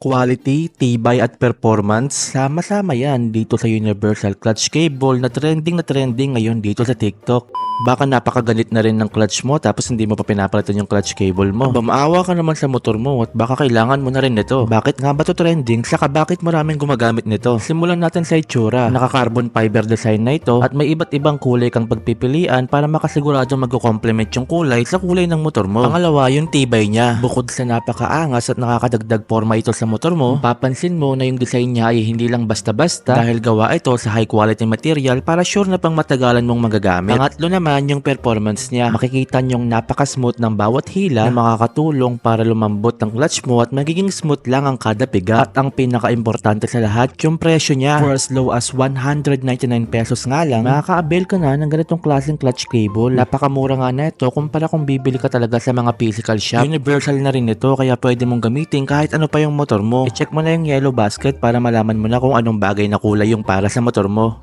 Quality, tibay at performance, sama-sama yan dito sa Universal Clutch Cable na trending na trending ngayon dito sa TikTok. Baka napakagalit na rin ng clutch mo tapos hindi mo pa pinapalitan yung clutch cable mo. Aba, maawa ka naman sa motor mo at baka kailangan mo na rin nito. Bakit nga ba to trending? Saka bakit maraming gumagamit nito? Simulan natin sa itsura. Naka-carbon fiber design na ito at may iba't ibang kulay kang pagpipilian para makasigurado mag-complement yung kulay sa kulay ng motor mo. Pangalawa, yung tibay niya. Bukod sa napakaangas at nakakadagdag forma ito sa motor mo, papansin mo na yung design niya ay hindi lang basta-basta dahil gawa ito sa high quality material para sure na pang matagalan mong magagamit. Pangatlo naman, yung performance niya. Makikita niyong napaka-smooth ng bawat hila na makakatulong para lumambot ang clutch mo at magiging smooth lang ang kada piga. At ang pinaka-importante sa lahat, yung presyo niya. For as low as 199 pesos nga lang, makaka-avail ka na ng ganitong klaseng clutch cable. Napakamura nga na ito kumpara kung bibili ka talaga sa mga physical shop. Universal na rin ito kaya pwede mong gamitin kahit ano pa yung motor mo. I-check mo na yung yellow basket para malaman mo na kung anong bagay na kulay yung para sa motor mo.